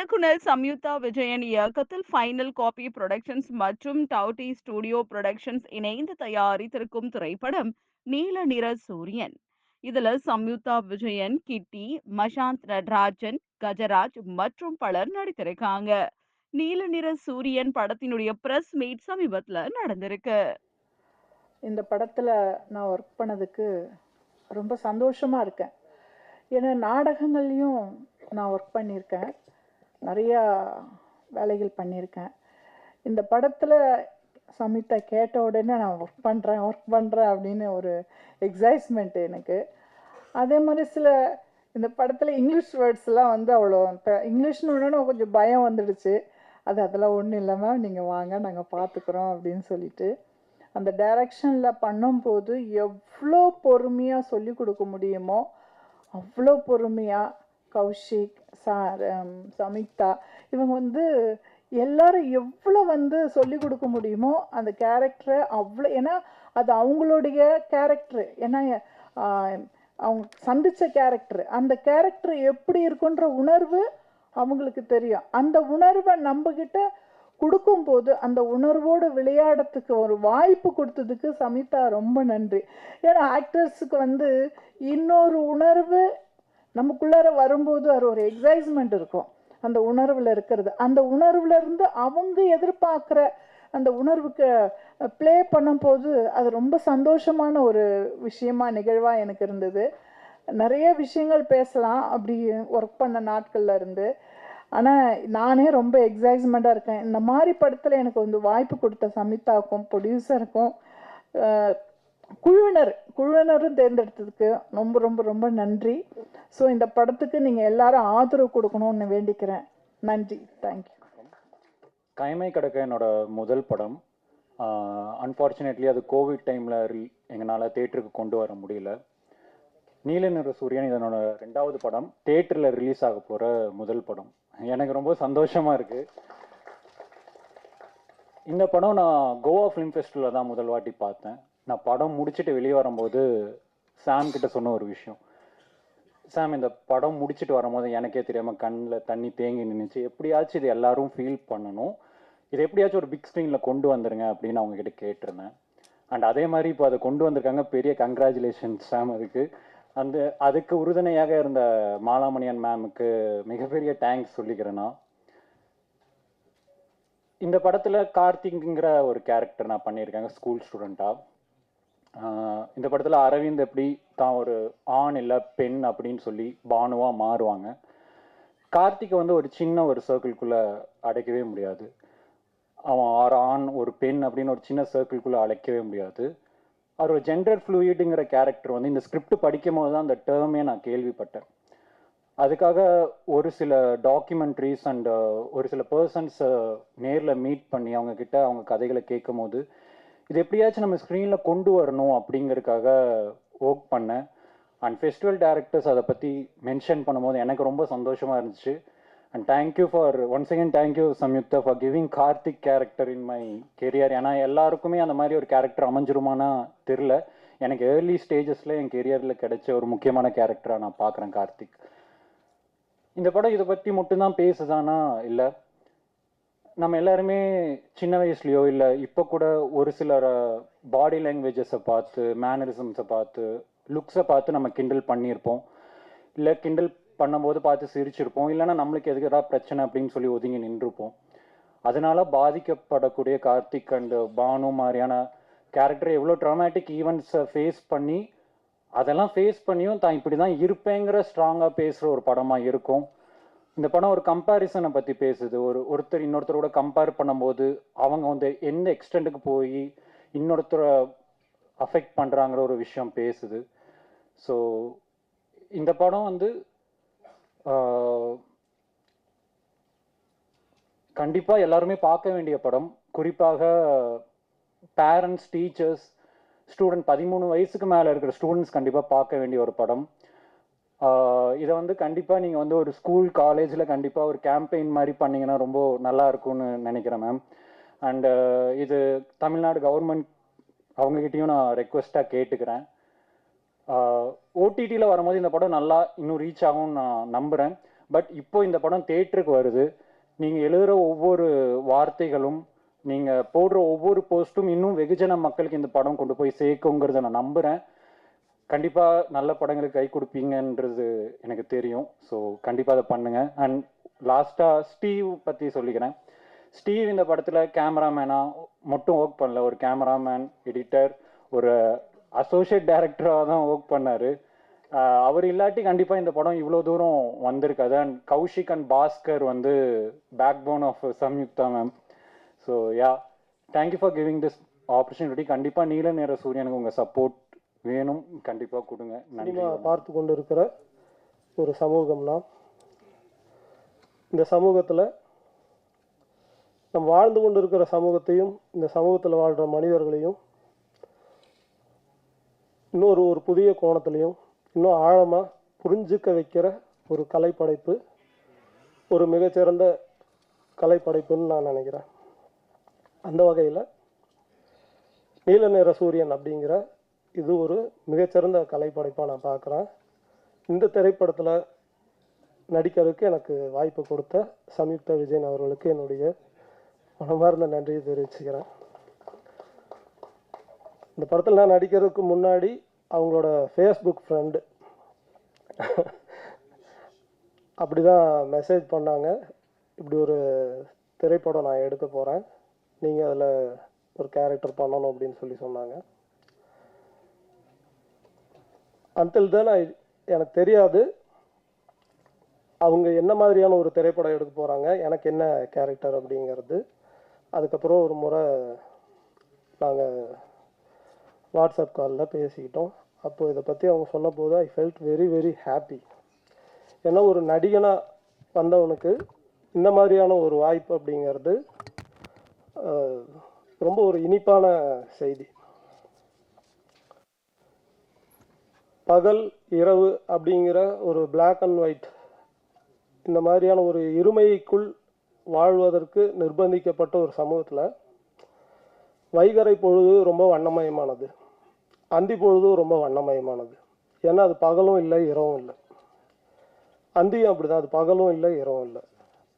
இயக்குனர் சம்யுக்தா விஜயன் இயக்கத்தில் final copy productions மற்றும் டவுட்டி ஸ்டுடியோ புரொடக்ஷன்ஸ் இணைந்து தயாரித்திருக்கும் திரைப்படம் நீல நிற சூரியன். இதுல சம்யுக்தா விஜயன் கிட்டி மஷாந்த் நடராஜன் கஜராஜ் மற்றும் பலர் நடித்திருக்காங்க. நீல நிற சூரியன் படத்தினுடைய பிரஸ் மீட் சமீபத்துல நடந்திருக்கு. இந்த படத்தில் நான் ஒர்க் பண்ணதுக்கு ரொம்ப சந்தோஷமாக இருக்கேன். ஏன்னா நாடகங்கள்லையும் நான் ஒர்க் பண்ணியிருக்கேன். நிறையா வேலைகள் பண்ணியிருக்கேன். இந்த படத்தில் சமிதா கேட்ட உடனே நான் ஒர்க் பண்ணுறேன் ஒர்க் பண்ணுறேன் அப்படின்னு ஒரு எக்ஸைட்மெண்ட் எனக்கு. அதே மாதிரி சில இந்த படத்தில் இங்கிலீஷ் வேர்ட்ஸ்லாம் வந்து அவ்வளோ இப்போ இங்கிலீஷ்னு உடனே கொஞ்சம் பயம் வந்துடுச்சு. அது அதெல்லாம் ஒன்றும் இல்லாமல் நீங்கள் வாங்க நாங்கள் பார்த்துக்குறோம் அப்படின்னு சொல்லிட்டு. அந்த டைரக்ஷனில் பண்ணும்போது எவ்வளோ பொறுமையாக சொல்லி கொடுக்க முடியுமோ அவ்வளோ பொறுமையாக கௌஷிக் சார் சமிக்தா இவங்க வந்து எல்லாரும் எவ்வளோ வந்து சொல்லி கொடுக்க முடியுமோ அந்த கேரக்டரை அவ்வளோ ஏன்னா அது அவங்களுடைய கேரக்டரு ஏன்னா அவங்க சந்தித்த கேரக்டர் அந்த கேரக்டர் எப்படி இருக்குன்ற உணர்வு அவங்களுக்கு தெரியும். அந்த உணர்வை நம்மக்கிட்ட கொடுக்கும்போது அந்த உணர்வோடு விளையாடத்துக்கு ஒரு வாய்ப்பு கொடுத்ததுக்கு சமிதா ரொம்ப நன்றி. ஏன்னா ஆக்டர்ஸுக்கு வந்து இன்னொரு உணர்வு நமக்குள்ளார வரும்போது அது ஒரு எக்ஸைஸ்மெண்ட் இருக்கும். அந்த உணர்வில் இருக்கிறது. அந்த உணர்வுல இருந்து அவங்க எதிர்பார்க்குற அந்த உணர்வுக்கு ப்ளே பண்ணும்போது அது ரொம்ப சந்தோஷமான ஒரு விஷயமா நிகழ்வாக எனக்கு இருந்தது. நிறைய விஷயங்கள் பேசலாம் அப்படி ஒர்க் பண்ண நாட்கள்ல இருந்து. ஆனால் நானே ரொம்ப எக்ஸைட்மெண்ட்டாக இருக்கேன். இந்த மாதிரி படத்தில் எனக்கு வந்து வாய்ப்பு கொடுத்த சமிதாக்கும் ப்ரொடியூசருக்கும் குழுவினர் குழுவினரும் தேர்ந்தெடுத்ததுக்கு ரொம்ப ரொம்ப ரொம்ப நன்றி. ஸோ இந்த படத்துக்கு நீங்கள் எல்லாரும் ஆதரவு கொடுக்கணும்னு வேண்டிக்கிறேன். நன்றி. தேங்க்யூ கைமை கடக்க என்னோட முதல் படம். அன்ஃபார்ச்சுனேட்லி அது கோவிட் டைமில் எங்களால் தேட்டருக்கு கொண்டு வர முடியல. நீல நிற சூரியன் இதனோட ரெண்டாவது படம். தேட்டரில் ரிலீஸ் ஆக போகிற முதல் படம். எனக்கு ரொம்ப சந்தோஷமாக இருக்குது இந்த படம் நான் கோவா ஃபிலிம் ஃபெஸ்டிவலில் தான் முதல் வாட்டி பார்த்தேன். நான் படம் முடிச்சுட்டு வெளியே வரும்போது சாம் கிட்ட சொன்ன ஒரு விஷயம். சாம் இந்த படம் முடிச்சுட்டு வரும்போது எனக்கே தெரியாமல் கண்ணில் தண்ணி தேங்கி நின்றுச்சு எப்படியாச்சும் இது எல்லாரும் ஃபீல் பண்ணணும். இது எப்படியாச்சும் ஒரு பிக் ஸ்க்ரீனில் கொண்டு வந்துருங்க அப்படின்னு அவங்ககிட்ட கேட்டிருந்தேன். அண்ட் அதே மாதிரி இப்போ அதை கொண்டு வந்திருக்காங்க. பெரிய கங்க்ராச்சுலேஷன்ஸ் சாம் அதுக்கு. அந்த அதுக்கு உறுதுணையாக இருந்த மாலாமணியன் மேமுக்கு மிகப்பெரிய தேங்க்ஸ் சொல்லிக்கிறேன் நான். இந்த படத்தில் கார்த்திக்ங்கிற ஒரு கேரக்டர் நான் பண்ணியிருக்கேங்க ஸ்கூல் ஸ்டூடெண்ட்டாக இந்த படத்தில் அரவிந்த் எப்படி தான் ஒரு ஆண் இல்லை பெண் அப்படின்னு சொல்லி பானுவாக மாறுவாங்க. கார்த்திகை வந்து ஒரு சின்ன ஒரு சர்க்கிள்குள்ளே அடைக்கவே முடியாது. அவன் ஆறு ஆண் ஒரு பெண் அப்படின்னு ஒரு சின்ன சர்க்கிள்குள்ளே அழைக்கவே முடியாது. அவர் ஒரு ஜெண்டர் ஃப்ளூயிடுங்கிற கேரக்டர் வந்து இந்த ஸ்கிரிப்ட் படிக்கும் போது தான் அந்த டேர்மே நான் கேள்விப்பட்டேன். அதுக்காக ஒரு சில டாக்குமெண்ட்ரிஸ் அண்ட் ஒரு சில பர்சன்ஸை நேரில் மீட் பண்ணி அவங்கக்கிட்ட அவங்க கதைகளை கேட்கும் போது இது எப்படியாச்சும் நம்ம ஸ்க்ரீனில் கொண்டு வரணும் அப்படிங்கிறதுக்காக ஒர்க் பண்ணேன். அண்ட் ஃபெஸ்டிவல் டேரக்டர்ஸ் அதை பற்றி மென்ஷன் பண்ணும்போது எனக்கு ரொம்ப சந்தோஷமாக இருந்துச்சு. And thank you for once again thank you Samyuktha for giving Karthik character in my career ஏன்னா எல்லாருக்குமே அந்த மாதிரி ஒரு கேரக்டர் அமைஞ்சிருமானா தெரில எனக்கு ஏர்லி ஸ்டேஜஸில் என் கெரியரில் கிடைச்ச ஒரு முக்கியமான கேரக்டராக நான் பார்க்குறேன் கார்த்திக். இந்த படம் இதை பற்றி மட்டும்தான் பேசுதானா? இல்லை. நம்ம எல்லாருமே சின்ன வயசுலயோ இல்லை இப்போ கூட ஒரு சிலர் பாடி லாங்குவேஜஸை பார்த்து மேனரிசம்ஸை பார்த்து லுக்ஸை பார்த்து நம்ம கிண்டல் பண்ணியிருப்போம். இல்லை கிண்டல் பண்ணும்போது பார்த்து சிரிச்சிருப்போம். இல்லைன்னா நம்மளுக்கு எதுக்கு ஏதாவது பிரச்சனை அப்படின்னு சொல்லி ஒதுங்கி நின்றுப்போம். அதனால பாதிக்கப்படக்கூடிய கார்த்திக் அண்ட் பானு மாதிரியான கேரக்டர் எவ்வளோ ட்ராமேட்டிக் ஈவெண்ட்ஸை ஃபேஸ் பண்ணி அதெல்லாம் ஃபேஸ் பண்ணியும் தான் இப்படி தான் இருப்பேங்கிற ஸ்ட்ராங்காக பேசுகிற ஒரு படமாக இருக்கும். இந்த படம் ஒரு கம்பேரிசனை பற்றி பேசுது. ஒரு ஒருத்தர் இன்னொருத்தரோட கம்பேர் பண்ணும்போது அவங்க வந்து எந்த எக்ஸ்டெண்ட்டுக்கு போய் இன்னொருத்தரை அஃபெக்ட் பண்ணுறாங்கிற ஒரு விஷயம் பேசுது. ஸோ இந்த படம் வந்து கண்டிப்பாக கண்டிப்பா எல்லாருமே பார்க்க வேண்டிய படம். குறிப்பாக பேரண்ட்ஸ் டீச்சர்ஸ் ஸ்டூடெண்ட் பதிமூணு வயசுக்கு மேலே இருக்கிற ஸ்டூடெண்ட்ஸ் கண்டிப்பாக பார்க்க வேண்டிய ஒரு படம். இதை வந்து கண்டிப்பாக நீங்கள் வந்து ஒரு ஸ்கூல் காலேஜில் கண்டிப்பாக ஒரு கேம்பெயின் மாதிரி பண்ணிங்கன்னா ரொம்ப நல்லா இருக்கும்னு நினைக்கிறேன் மேம் அண்டு இது தமிழ்நாடு கவர்மெண்ட் அவங்ககிட்டையும் நான் ரெக்வெஸ்ட்டாக கேட்டுக்கிறேன். ஓடிடியில் வரும்போது இந்த படம் நல்லா இன்னும் ரீச் ஆகும்னு நான் நம்புகிறேன் பட் இப்போ இந்த படம் தேட்டருக்கு வருது. நீங்கள் எழுதுகிற ஒவ்வொரு வார்த்தைகளும் நீங்கள் போடுற ஒவ்வொரு போஸ்ட்டும் இன்னும் வெகுஜன மக்களுக்கு இந்த படம் கொண்டு போய் சேர்க்குங்கிறத நான் நம்புகிறேன் கண்டிப்பாக நல்ல படங்களுக்கு கை கொடுப்பீங்கன்றது எனக்கு தெரியும். ஸோ கண்டிப்பாக அதை பண்ணுங்கள் அண்ட் லாஸ்ட்டாக ஸ்டீவ் பற்றி சொல்லிக்கிறேன். ஸ்டீவ் இந்த படத்தில் கேமராமேனாக மட்டும் ஒர்க் பண்ணல. ஒரு கேமராமேன் எடிட்டர் ஒரு அசோசியேட் டைரக்டராக தான் ஒர்க் பண்ணார். அவர் இல்லாட்டி கண்டிப்பாக இந்த படம் இவ்வளோ தூரம் வந்திருக்காது அண்ட் கௌஷிக் அண்ட் பாஸ்கர் வந்து backbone of Samyuktha ma'am so yeah thank you for giving this opportunity கண்டிப்பாக நீல நேர சூரியனுக்கு உங்கள் சப்போர்ட் வேணும். கண்டிப்பாக கொடுங்க. நன்றி. சினிமா பார்த்து கொண்டு இருக்கிற ஒரு சமூகம்னா இந்த சமூகத்தில் நம்ம வாழ்ந்து கொண்டு இருக்கிற சமூகத்தையும் இந்த சமூகத்தில் வாழ்கிற மனிதர்களையும் இன்னொரு ஒரு புதிய கோணத்துலையும் இன்னும் ஆழமாக புரிஞ்சுக்க வைக்கிற ஒரு கலைப்படைப்பு ஒரு மிகச்சிறந்த கலைப்படைப்புன்னு நான் நினைக்கிறேன். அந்த வகையில் நீல நிற சூரியன் அப்படிங்கிற இது ஒரு மிகச்சிறந்த கலைப்படைப்பாக நான் பார்க்குறேன் இந்த திரைப்படத்தில் நடிக்கிறதுக்கு எனக்கு வாய்ப்பு கொடுத்த சம்யுக்தா விஜயன் அவர்களுக்கு என்னுடைய மனமார்ந்த நன்றியை தெரிவிச்சுக்கிறேன். இந்த படத்தில் நான் நடிக்கிறதுக்கு முன்னாடி அவங்களோட ஃபேஸ்புக் ஃப்ரெண்டு அப்படி தான் மெசேஜ் பண்ணாங்க. இப்படி ஒரு திரைப்படம் நான் எடுக்க போகிறேன் நீங்கள் அதில் ஒரு கேரக்டர் பண்ணணும் அப்படின்னு சொல்லி சொன்னாங்க. அன்டில் தென் எனக்கு தெரியாது. அவங்க என்ன மாதிரியான ஒரு திரைப்படம் எடுக்க போகிறாங்க எனக்கு என்ன கேரக்டர் அப்படிங்கிறது. அதுக்கப்புறம் ஒரு முறை நாங்கள் வாட்ஸ்அப் காலில் பேசிக்கிட்டோம். அப்போது இதை பற்றி அவங்க சொன்னபோது I felt very very happy ஏன்னா ஒரு நடிகனாக வந்தவனுக்கு இந்த மாதிரியான ஒரு வாய்ப்பு அப்படிங்கிறது ரொம்ப ஒரு இனிப்பான செய்தி. பகல் இரவு அப்படிங்கிற ஒரு பிளாக் அண்ட் ஒயிட் இந்த மாதிரியான ஒரு இருமைக்குள் வாழ்வதற்கு நிர்பந்திக்கப்பட்ட ஒரு சமூகத்தில் வைகறை பொழுது ரொம்ப வண்ணமயமானது. அந்தி பொழுதும் ரொம்ப வண்ணமயமானது. ஏன்னா அது பகலும் இல்லை இரவும் இல்லை. அந்தியும் அப்படிதான் அது பகலும் இல்லை இரவும் இல்லை.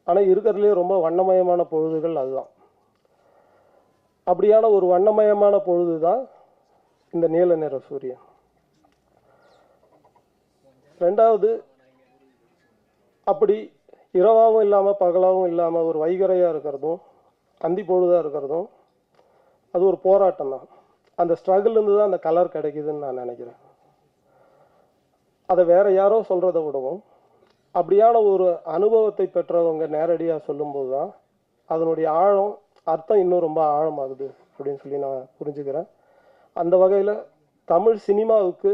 ஆனால் இருக்கிறதுலே ரொம்ப வண்ணமயமான பொழுதுகள் அதுதான். அப்படியான ஒரு வண்ணமயமான பொழுது தான் இந்த நீல நிற சூரியன். ரெண்டாவது அப்படி இரவாகவும் இல்லாமல் பகலாகவும் இல்லாமல் ஒரு வைகரையாக இருக்கிறதும் அந்தி பொழுதாக இருக்கிறதும் அது ஒரு போராட்டம் தான். அந்த ஸ்ட்ரகிள்லேருந்து தான் அந்த கலர் கிடைக்குதுன்னு நான் நினைக்கிறேன். அதை வேற யாரோ சொல்கிறத விடவும் அப்படியான ஒரு அனுபவத்தை பெற்றவங்க நேரடியாக சொல்லும்போது தான் அதனுடைய ஆழம் அர்த்தம் இன்னும் ரொம்ப ஆழமாகுது அப்படின்னு சொல்லி நான் புரிஞ்சுக்கிறேன். அந்த வகையில் தமிழ் சினிமாவுக்கு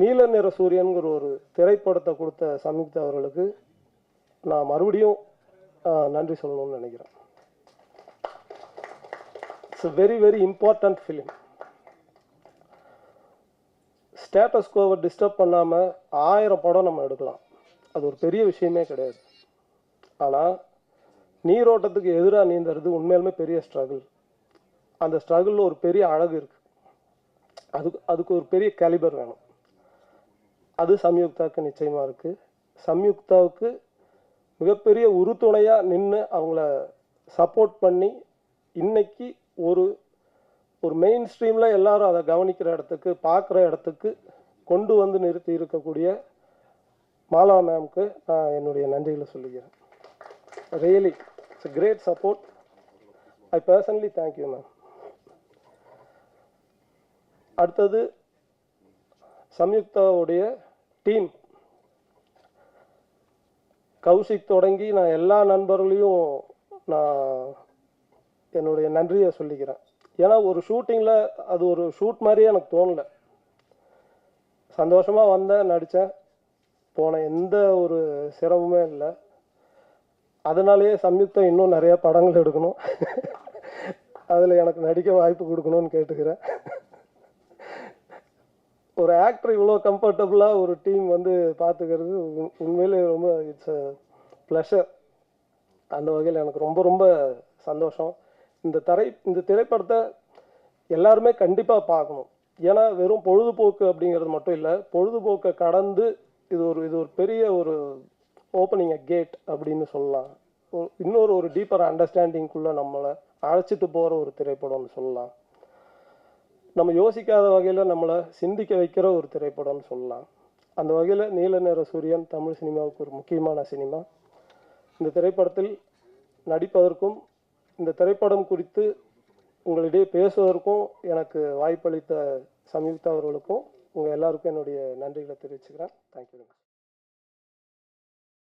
நீல நிற சூரியன்கிற ஒரு திரைப்படத்தை கொடுத்த சம்யுக்தா அவர்களுக்கு நான் மறுபடியும் நன்றி சொல்லணும்னு நினைக்கிறேன். It's very very important film status Kovai disturb பண்ணாமல் ஆயிரம் படம் நம்ம எடுக்கலாம். அது ஒரு பெரிய விஷயமே கிடையாது. ஆனால் நீரோட்டத்துக்கு எதிராக நீந்துறது உண்மையாலுமே பெரிய ஸ்ட்ரகிள் அந்த ஸ்ட்ரகிளில் ஒரு பெரிய அழகு இருக்குது அதுக்கு அதுக்கு ஒரு பெரிய கேலிபர் வேணும். அது சம்யுக்தாவுக்கு நிச்சயமாக இருக்குது சம்யுக்தாவுக்கு மிகப்பெரிய உறுதுணையாக நின்று அவங்கள சப்போர்ட் பண்ணி இன்னைக்கு ஒரு ஒரு மெயின் ஸ்ட்ரீமில் எல்லாரும் அதை கவனிக்கிற இடத்துக்கு பார்க்குற இடத்துக்கு கொண்டு வந்து நிறுத்தி இருக்கக்கூடிய மாலா மேம்க்கு நான் என்னுடைய நன்றிகளை சொல்லிக்கிறேன் really it's great support I personally thank you ma'am அடுத்தது சம்யுக்தாவுடைய டீம். கௌஷிக் தொடங்கி நான் எல்லா நண்பர்களையும் நான் என்னுடைய நன்றியை சொல்லிக்கிறேன். ஏன்னா ஒரு ஷூட்டிங்கில் அது ஒரு ஷூட் மாதிரியே எனக்கு தோணல. சந்தோஷமாக வந்தேன் நடித்தேன் போனேன் எந்த ஒரு சிரமமே இல்லை. அதனாலேயே சம்யுக்தம் இன்னும் நிறைய படங்கள் எடுக்கணும். அதில் எனக்கு நடிக்க வாய்ப்பு கொடுக்கணும்னு கேட்டுக்கிறேன். ஒரு ஆக்டர் இவ்வளோ கம்ஃபர்டபுளாக ஒரு டீம் வந்து பார்த்துக்கிறது உண்- உண்மையிலே ரொம்ப இட்ஸ் அ ப்ளஷர் அந்த வகையில் எனக்கு ரொம்ப ரொம்ப சந்தோஷம். இந்த திரை இந்த திரைப்படத்தை எல்லாருமே கண்டிப்பாக பார்க்கணும். ஏன்னா வெறும் பொழுதுபோக்கு அப்படிங்கிறது மட்டும் இல்லை பொழுதுபோக்கை கடந்து இது ஒரு இது ஒரு பெரிய ஒரு ஓப்பனிங் அ கேட் அப்படின்னு சொல்லலாம். ஒரு- இன்னொரு ஒரு டீப்பர் அண்டர்ஸ்டாண்டிங்குள்ளே நம்மளை அழைச்சிட்டு போகிற ஒரு திரைப்படம்னு சொல்லலாம். நம்ம யோசிக்காத வகையில் நம்மளை சிந்திக்க வைக்கிற ஒரு திரைப்படம்னு சொல்லலாம். அந்த வகையில் நீல நிற சூரியன் தமிழ் சினிமாவுக்கு ஒரு முக்கியமான சினிமா. இந்த திரைப்படத்தில் நடிப்பதற்கும் இந்த திரைப்படம் குறித்து உங்களிடையே பேசுவதற்கும் எனக்கு வாய்ப்பளித்த சம்யுக்தா அவர்களுக்கும் உங்கள் எல்லாருக்கும் என்னுடைய நன்றிகளை தெரிவிச்சுக்கிறேன். தேங்க்யூ